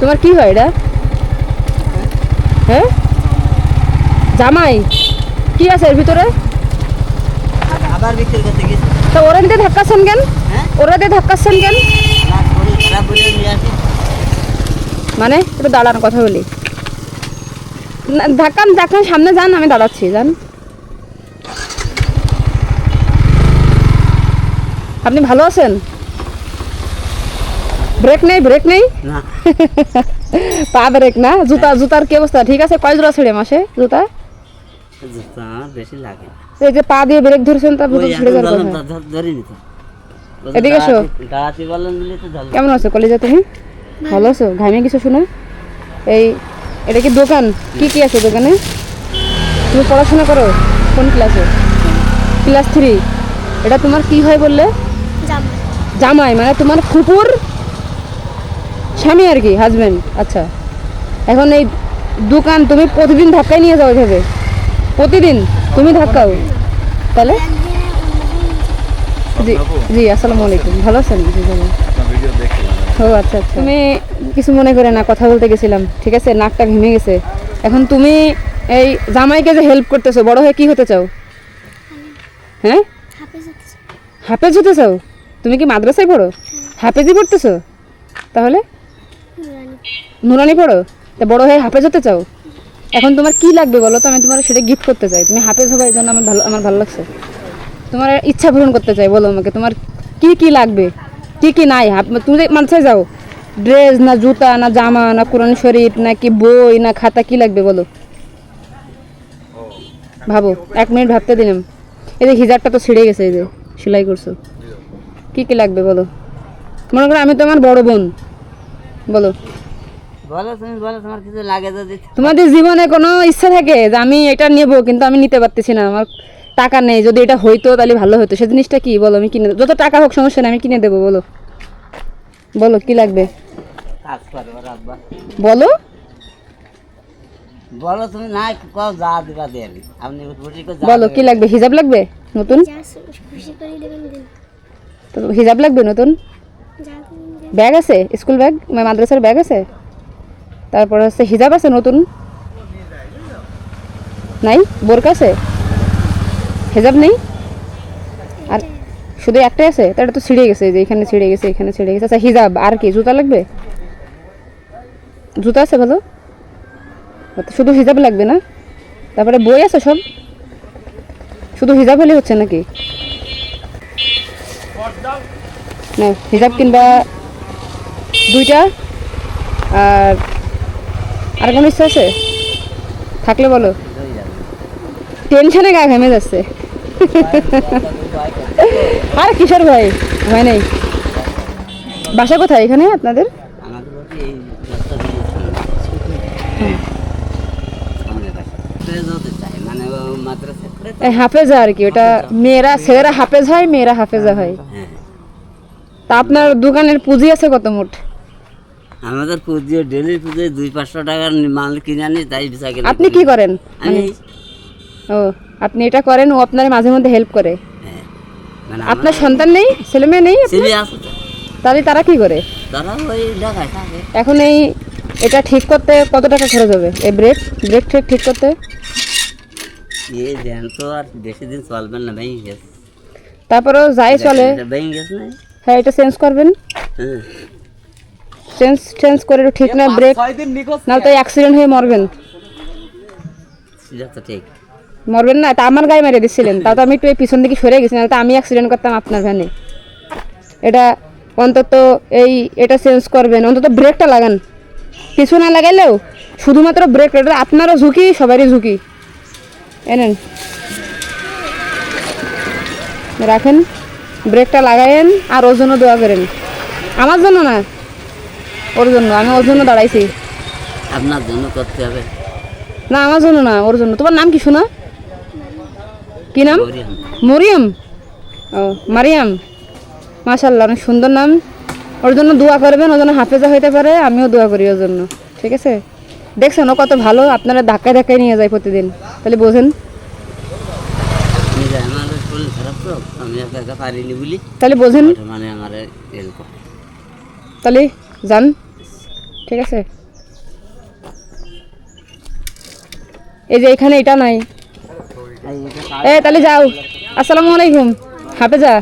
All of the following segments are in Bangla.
তোমার কি হয় এটা? হ্যাঁ? জামাই কি আছে এর ভিতরে? আবার বিক্রি করতে গেছি। তো ওরা দিয়ে ধাক্কাচ্ছেন কেন? হ্যাঁ? ওরা দিয়ে ধাক্কাচ্ছেন কেন? মানে একটু দাঁড়ান কথা বলি। না, ধাক্কান ধাক্কান সামনে যান আমি দাঁড়াচ্ছি যান। আপনি ভালো আছেন? ব্রেক নেই ব্রেক নেই? না। পা ব্রেক না? জুতা জুতার কি অবস্থা? ঠিক আছে কয় জোড়া ছেড়ে মাসে? জুতা? জুতো বেশি লাগে এই যে পা দিয়ে ব্রেক ধরেছেন তা জুতো ওই ছিঁড়ে ধর- ধরিনি তো। এদিকে এসো। কেমন আছো? কলেজে তুমি? ভালো। আছো? ঘামে কিছু শুনে? এই এটা কি দোকান? কি কি আছে দোকানে? তুমি পড়াশোনা করো? কোন ক্লাসে ক্লাস থ্রি এটা তোমার কি হয় বললে? জামাই মানে তোমার ফুপুর স্বামী আর কি হাজব্যান্ড আচ্ছা। এখন এই দোকান তুমি প্রতিদিন ধাক্কায় নিয়ে যাও এভাবে? প্রতিদিন তুমি ধাক্কাও? তাহলে? জি জি আসসালামু আলাইকুম। ভালো আছেন? জি ও আচ্ছা আচ্ছা। তুমি কিছু মনে করে না কথা বলতে গেছিলাম ঠিক আছে? নাকটা ভেঙে গেছে। এখন তুমি এই জামাইকে যে হেল্প করতেছো বড় হয়ে কি হতে চাও? হ্যাঁ? হাফেজ হতে চাও। তুমি কি মাদ্রাসায় পড়ো? হাফেজই পড়তেছো? তাহলে? নুরানি পড়ো? তা বড় হয়ে হাফেজ হতে চাও? এখন তোমার কি লাগবে বলো তো? আমি তোমার সেটা গিফট করতে চাই। তুমি হাফেজ হবে, এই জন্য আমার ভালো আমার ভালো লাগছে। তোমার ইচ্ছা পূরণ করতে চাই, বলো আমাকে। তোমার কি কি লাগবে? কি কি নাই? তুমি মানসায় যাও ড্রেস না জুতা, না জামা, না কোরআন শরীফ, না কি বই, না খাতা, কি লাগবে বলো? ভাবো, এক মিনিট ভাবতে দিলাম। এই যে হিজারটা তো ছিঁড়ে গেছে, এই যে সেলাই করছ। কি কি লাগবে বলো? মনে করো আমি তোমার বড় বোন। বলো। বলো তুমি বলো তোমার কিছু লাগে যদি। তোমাদের জীবনে কোনো ইচ্ছা থাকে যে আমি এটা নেব কিন্তু আমি নিতে পারতেছি না আমার টাকা নেই। যদি এটা হইতো তাহলে ভালো হতো সে জিনিসটা কি? বলো আমি কিনে যত টাকা হোক সমস্যা নেই আমি কিনে দেবো বলো। বলো কি লাগবে? কাজ করে ওর বলো। বলো তুমি না কও যা দিবা আপনি করে বলো কি লাগবে? হিজাব লাগবে? নতুন? খুশি করে দেবেন তো হিজাব লাগবে নতুন। ব্যাগ আছে? School bag? মানে মাদ্রাসার ব্যাগ আছে? তারপর হচ্ছে হিজাব আছে নতুন? নাই? বোরকা আছে? হিজাব নেই? আর শুধু একটাই আছে? তার তো ছিঁড়ে গেছে যে এখানে ছিঁড়ে গেছে এখানে ছিঁড়ে গেছে। আচ্ছা হিজাব আর কি? জুতা লাগবে? জুতা আছে ভালো? আচ্ছা, শুধু হিজাব লাগবে না? তারপরে বই আছে সব? শুধু হিজাব হলে হচ্ছে নাকি? না হিজাব কিনবা দুইটা আর আর কোনো ইচ্ছা আছে? থাকলে বলো। টেনশনে গা ঘামে যাচ্ছে। আর কিশোর ভাই, ভয় নেই। বাসা কোথায় এখানে আপনাদের? হাফেজা আর কি, ওটা মেয়েরা, ছেলেরা হাফেজ হয়, মেয়েরা হাফেজা হ্যাঁ। তা আপনার দোকানের পুঁজি আছে কত মোট? আমাদের পুজো ডেলি পুজোয় দুই পাঁচশো টাকার মাল কিনে আনি তাই কিনে আপনি কি করেন? আমি ও আপনি এটা করেন ও আপনার মাঝে মধ্যে হেল্প করে। হ্যাঁ। মানে আপনার সন্তান নেই? ছেলে মেয়ে নেই ছেলে আছে তাহলে তারা কি করে? তারা ওই ঢাকায় থাকে। এখন এই এটা ঠিক করতে কত টাকা খরচ হবে? এই ব্রেক ব্রেক ট্রেক ঠিক করতে? এই দেন তো আর বেশি দিন চলবে না ভেঙে গেছে। তারপরেও যাই চলে। ভেঙে গেছে হ্যাঁ এটা চেঞ্জ করবেন। হ্যাঁ। চেঞ্জ চেঞ্জ করে ঠিক না ব্রেক নাহলে তো অ্যাক্সিডেন্ট হয়ে মরবেন। তো ঠিক। মরবেন না তা আমার গায়ে মেরে দিচ্ছিলেন তাও তো আমি একটু পিছন দিকে সরে গেছি নাহলে তো আমি অ্যাক্সিডেন্ট করতাম আপনার ভ্যানে। এটা অন্তত এই এটা চেঞ্জ করবেন অন্তত ব্রেকটা লাগান। কিছু না লাগাইলেও শুধুমাত্র ব্রেক এটা আপনারও ঝুঁকি সবারই ঝুঁকি। এনেন রাখেন ব্রেকটা লাগায়েন আর ওর জন্য দোয়া করেন। আমার জন্য না ওর জন্য আমি ওর জন্য দাঁড়াইছি। আপনার জন্য করতে হবে। না আমার জন্য না ওর জন্য। তোমার নাম কি শোনা? কি নাম। মরিয়ম। ও মারিয়াম। মাশাল্লাহ অনেক সুন্দর নাম। ওর জন্য দোয়া করবেন ওর জন্য হাফেজা হইতে পারে আমিও দোয়া করি ওর জন্য। ঠিক আছে? দেখছেন ও কত ভালো আপনারা ধাক্কায় ধাক্কায় নিয়ে যায় প্রতিদিন। তাহলে বোঝেন। তাহলে বোঝেন। মানে আমার তাহলে যান ঠিক আছে। এই যে এখানে এটা নাই। এ তাহলে যাও। আসসালামু আলাইকুম। হাফেজা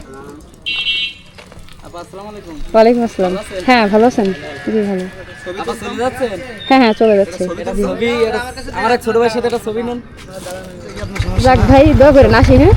ওয়ালাইকুম আসসালাম। হ্যাঁ ভালো আছেন? জি ভালো। হ্যাঁ হ্যাঁ চলে যাচ্ছে। এটা ছবি এটা- আমার ছোট ভাইয়ের সাথে একটা ছবি নেন। যাক ভাই দোয়া করেন আসি হ্যাঁ?